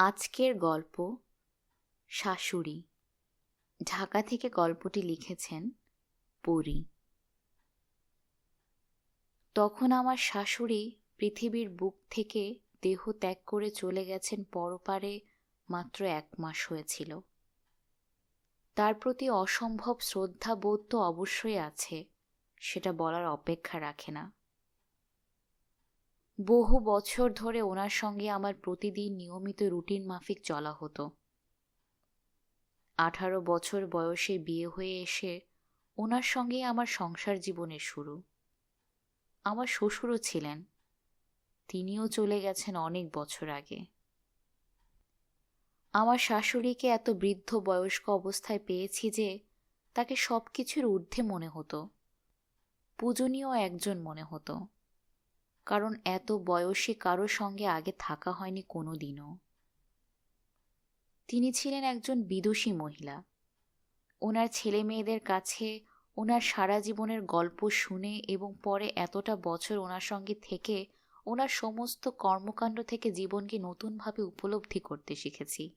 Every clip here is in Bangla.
আজকের গল্প, শাশুড়ি। ঢাকা থেকে গল্পটি লিখেছেন পুরী। তখন আমার শাশুড়ি পৃথিবীর বুক থেকে দেহ ত্যাগ করে চলে গেছেন পরপারে মাত্র এক মাস হয়েছিল। তার প্রতি অসম্ভব শ্রদ্ধা বোধ তো অবশ্যই আছে, সেটা বলার অপেক্ষা রাখে না। বহু বছর ধরে ওনার সঙ্গে আমার প্রতিদিন নিয়মিত রুটিন মাফিক চলা হতো। আঠারো বছর বয়সে বিয়ে হয়ে এসে ওনার সঙ্গে আমার সংসার জীবনের শুরু। আমার শ্বশুরও ছিলেন। তিনিও চলে গেছেন অনেক বছর আগে। আমার শাশুড়িকে এত বৃদ্ধ বয়স্ক অবস্থায় পেয়েছি যে তাকে সব কিছুর ঊর্ধ্বে মনে হতো। পূজনীয় একজন মনে হতো। কারণ এত বয়সী কারও সঙ্গে আগে থাকা হয়নি কোনো দিনও তিনি ছিলেন একজন বিদুষী মহিলা। ওনার ছেলে মেয়েদের কাছে ওনার সারা জীবনের গল্প শুনে এবং পরে এতটা বছর ওনার সঙ্গে থেকে ওনার সমস্ত কর্মকাণ্ড থেকে জীবনকে নতুনভাবে উপলব্ধি করতে শিখেছি।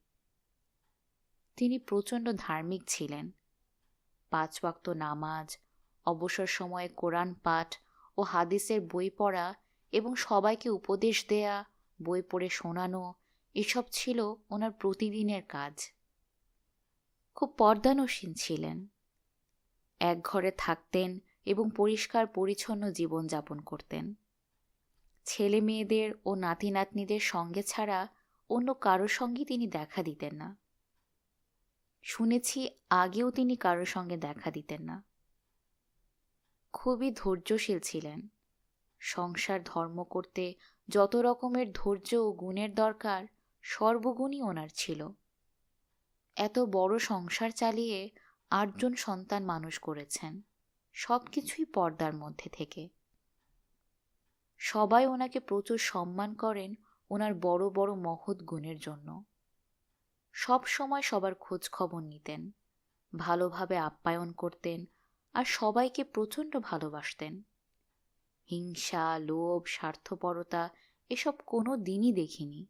তিনি প্রচণ্ড ধার্মিক ছিলেন। পাঁচ ওয়াক্ত নামাজ, অবসর সময়ে কোরআন পাঠ ও হাদিসের বই পড়া এবং সবাইকে উপদেশ দেয়া, বই পড়ে শোনানো, এসব ছিল ওনার প্রতিদিনের কাজ। খুব পর্দানসীন ছিলেন। এক ঘরে থাকতেন এবং পরিষ্কার পরিচ্ছন্ন জীবনযাপন করতেন। ছেলে মেয়েদের ও নাতি নাতনিদের সঙ্গে ছাড়া অন্য কারোর সঙ্গে তিনি দেখা দিতেন না। শুনেছি আগেও তিনি কারোর সঙ্গে দেখা দিতেন না। খুবই ধৈর্যশীল ছিলেন। সংসার ধর্ম করতে যত রকমের ধৈর্য ও গুণের দরকার, সর্বগুণই ওনার ছিল। এত বড় সংসার চালিয়ে আটজন সন্তান মানুষ করেছেন সব কিছুই পর্দার মধ্যে থেকে। সবাই ওনাকে প্রচুর সম্মান করেন ওনার বড় বড় মহৎ গুণের জন্য। সব সময় সবার খোঁজ খবর নিতেন, ভালোভাবে আপ্যায়ন করতেন আর সবাইকে প্রচণ্ড ভালোবাসতেন। হিংসা, লোভ, স্বার্থপরতা এসব কোনো দিনই দেখিনি।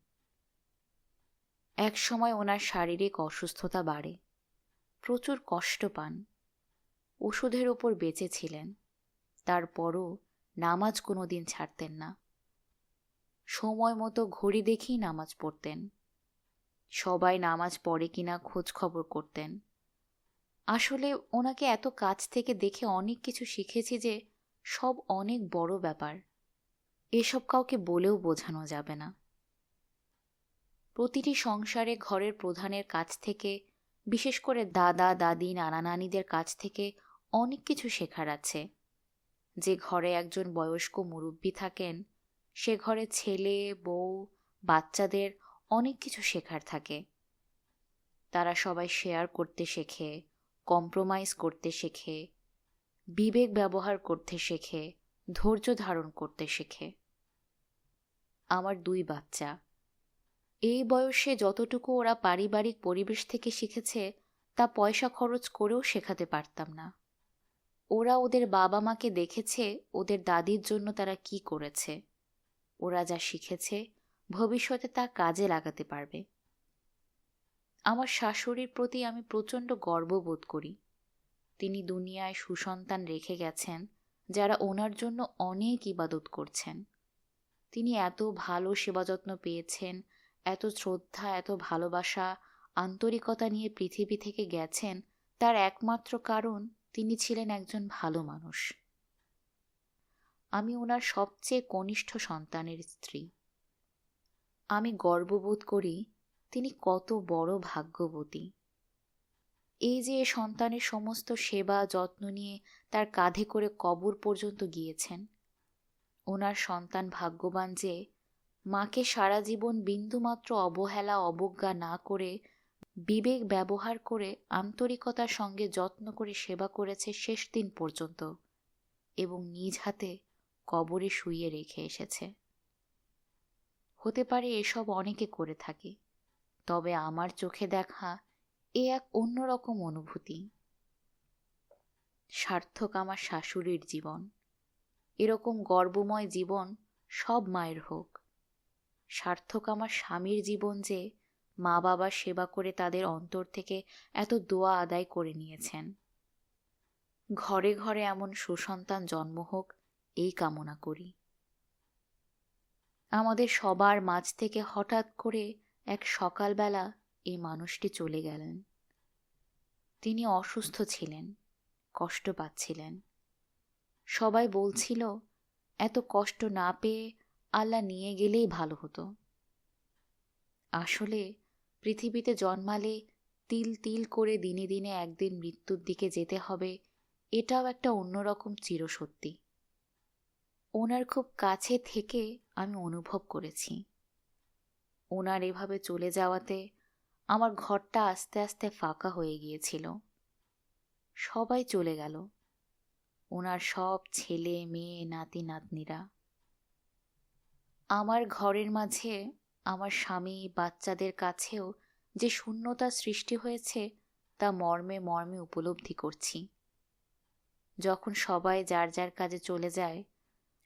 এক সময় ওনার শারীরিক অসুস্থতা বাড়ে। প্রচুর কষ্ট পান। ওষুধের ওপর বেঁচে ছিলেন। তারপরও নামাজ কোনো দিন ছাড়তেন না। সময় মতো ঘড়ি দেখেই নামাজ পড়তেন। সবাই নামাজ পড়ে কিনা খোঁজ খবর করতেন। আসলে ওনাকে এত কাছ থেকে দেখে অনেক কিছু শিখেছি যে সব অনেক বড় ব্যাপার। এসব কাউকে বলেও বোঝানো যাবে না। প্রতিটি সংসারে ঘরের প্রধানের কাছ থেকে, বিশেষ করে দাদা, দাদি, নানা নানিদের কাছ থেকে অনেক কিছু শেখার আছে। যে ঘরে একজন বয়স্ক মুরব্বী থাকেন, সে ঘরে ছেলে, বউ, বাচ্চাদের অনেক কিছু শেখার থাকে। তারা সবাই শেয়ার করতে শেখে, কম্প্রোমাইজ করতে শেখে বিবেক ব্যবহার করতে শেখে, ধৈর্য ধারণ করতে শেখে। আমার দুই বাচ্চা। এই বয়সে যতটুকু ওরা পারিবারিক পরিবেশ থেকে শিখেছে, তা পয়সা খরচ করেও শেখাতে পারতাম না। ওরা ওদের বাবা মাকে দেখেছে, ওদের দাদির জন্য তারা কি করেছে। ওরা যা শিখেছে, ভবিষ্যতে তা কাজে লাগাতে পারবে। আমার শাশুড়ির প্রতি আমি প্রচণ্ড গর্ববোধ করি। তিনি দুনিয়ায় সুসন্তান রেখে গেছেন, যারা ওনার জন্য অনেক ইবাদত করছেন। তিনি এত ভালো সেবা যত্ন পেয়েছেন, এত শ্রদ্ধা, এত ভালোবাসা, আন্তরিকতা নিয়ে পৃথিবী থেকে গেছেন, তার একমাত্র কারণ তিনি ছিলেন একজন ভালো মানুষ। আমি ওনার সবচেয়ে কনিষ্ঠ সন্তানের স্ত্রী। আমি গর্ববোধ করি তিনি কত বড় ভাগ্যবতী। এই যে সন্তানের সমস্ত সেবা, যত্ন নিয়ে তার কাঁধে করে কবর পর্যন্ত গিয়েছেন। ওনার সন্তান ভাগ্যবান যে, মাকে সারা জীবন বিন্দুমাত্র অবহেলা, অবজ্ঞা না করে, বিবেক ব্যবহার করে, আন্তরিকতার সঙ্গে যত্ন করে সেবা করেছে শেষ দিন পর্যন্ত এবং নিজ হাতে কবরে শুইয়ে রেখে এসেছে। হতে পারে এসব অনেকে করে থাকে, তবে আমার চোখে দেখা এ এক অন্যরকম অনুভূতি। সার্থক আমার শাশুড়ির জীবন। এরকম গর্বময় জীবন সব মায়ের হোক। সার্থক আমার স্বামীর জীবন যে মা বাবার সেবা করে তাদের অন্তর থেকে এত দোয়া আদায় করে নিয়েছেন। ঘরে ঘরে এমন সুসন্তান জন্ম হোক, এই কামনা করি। আমাদের সবার মাঝ থেকে হঠাৎ করে এক সকালবেলা এই মানুষটি চলে গেলেন। তিনি অসুস্থ ছিলেন, কষ্ট পাচ্ছিলেন। সবাই বলছিল, এত কষ্ট না পেয়ে আল্লাহ নিয়ে গেলেই ভালো হতো। আসলে পৃথিবীতে জন্মালে তিল তিল করে দিনে দিনে একদিন মৃত্যুর দিকে যেতে হবে, এটাও একটা অন্যরকম চিরসত্যি। ওনার খুব কাছে থেকে আমি অনুভব করেছি। ওনার এভাবে চলে যাওয়াতে আমার ঘরটা আস্তে আস্তে ফাঁকা হয়ে গিয়েছিল। সবাই চলে গেল। ওনার সব ছেলে, মেয়ে, নাতি, নাতনিরা। আমার ঘরের মাঝে আমার স্বামী, বাচ্চাদের কাছেও যে শূন্যতা সৃষ্টি হয়েছে, তা মর্মে মর্মে উপলব্ধি করছি। যখন সবাই যার যার কাজে চলে যায়,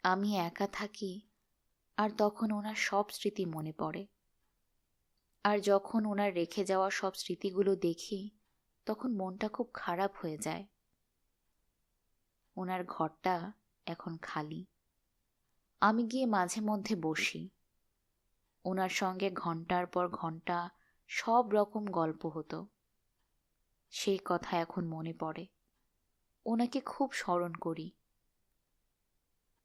আমি একা থাকি, আর তখন ওনার সব স্মৃতি মনে পড়ে। আর যখন ওনার রেখে যাওয়া সব স্মৃতিগুলো দেখি, তখন মনটা খুব খারাপ হয়ে যায়। ওনার ঘরটা এখন খালি। আমি গিয়ে মাঝে মধ্যে বসি। ওনার সঙ্গে ঘণ্টার পর ঘণ্টা সব রকম গল্প হতো। সেই কথা এখন মনে পড়ে। ওনাকে খুব স্মরণ করি।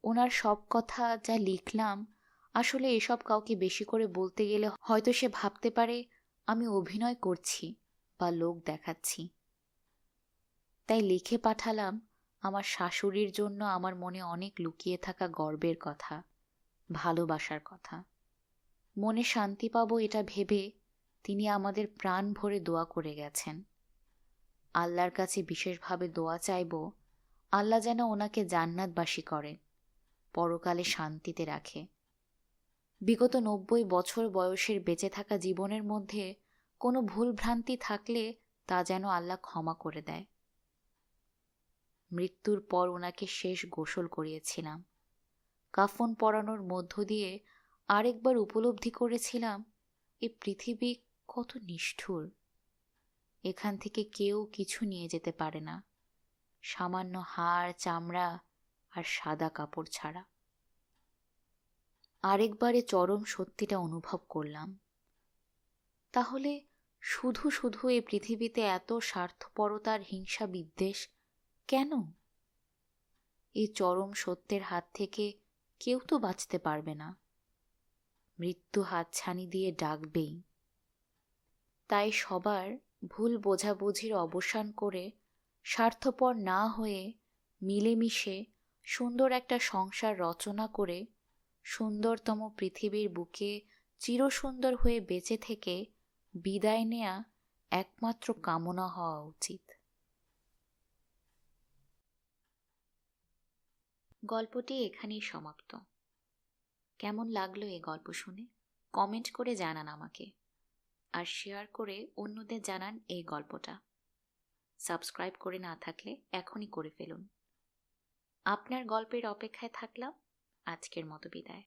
ওনার সব কথা যা লিখলাম আসলে এসব কাউকে বেশি করে বলতে গেলে হয়তো সে ভাবতে পারে, আমি অভিনয় করছি বা লোক দেখাচ্ছি। তাই লিখে পাঠালাম, আমার শাশুড়ির জন্য আমার মনে অনেক লুকিয়ে থাকা গর্বের কথা, ভালোবাসার কথা। মনে শান্তি পাবো এটা ভেবে তিনি আমাদের প্রাণ ভরে দোয়া করে গেছেন। আল্লাহর কাছে বিশেষভাবে দোয়া চাইব, আল্লাহ যেন ওনাকে জান্নাতবাসী করেন পরকালে শান্তিতে রাখে। বিগত নব্বই বছর বয়সের বেঁচে থাকা জীবনের মধ্যে কোনো ভুল ভ্রান্তি থাকলে তা যেন আল্লাহ ক্ষমা করে দেয়। মৃত্যুর পর ওনাকে শেষ গোসল করিয়েছিলাম। কাফন পরানোর মধ্য দিয়ে আরেকবার উপলব্ধি করেছিলাম, এ পৃথিবী কত নিষ্ঠুর। এখান থেকে কেউ কিছু নিয়ে যেতে পারে না। সামান্য হাড়, চামড়া আর সাদা কাপড় ছাড়া। আরেকবারে চরম সত্যিটা অনুভব করলাম। তাহলে শুধু শুধু এই পৃথিবীতে এত স্বার্থপরতার হিংসা বিদ্বেষ কেন? এই চরম সত্যের হাত থেকে কেউ তো বাঁচতে পারবে না। মৃত্যু হাতছানি দিয়ে ডাকবেই। তাই সবার ভুল বোঝাবুঝির অবসান করে স্বার্থপর না হয়ে মিলেমিশে সুন্দর একটা সংসার রচনা করে সুন্দরতম পৃথিবীর বুকে চিরসুন্দর হয়ে বেঁচে থেকে বিদায় নেয়া একমাত্র কামনা হওয়া উচিত। গল্পটি এখানেই সমাপ্ত। কেমন লাগল এই গল্প শুনে? কমেন্ট করে জানান আমাকে। আর শেয়ার করে অন্যদের জানান এই গল্পটা। সাবস্ক্রাইব করে না থাকলে এখনই করে ফেলুন। আপনার গল্পের অপেক্ষায় থাকলাম। আজকের মতো বিদায়।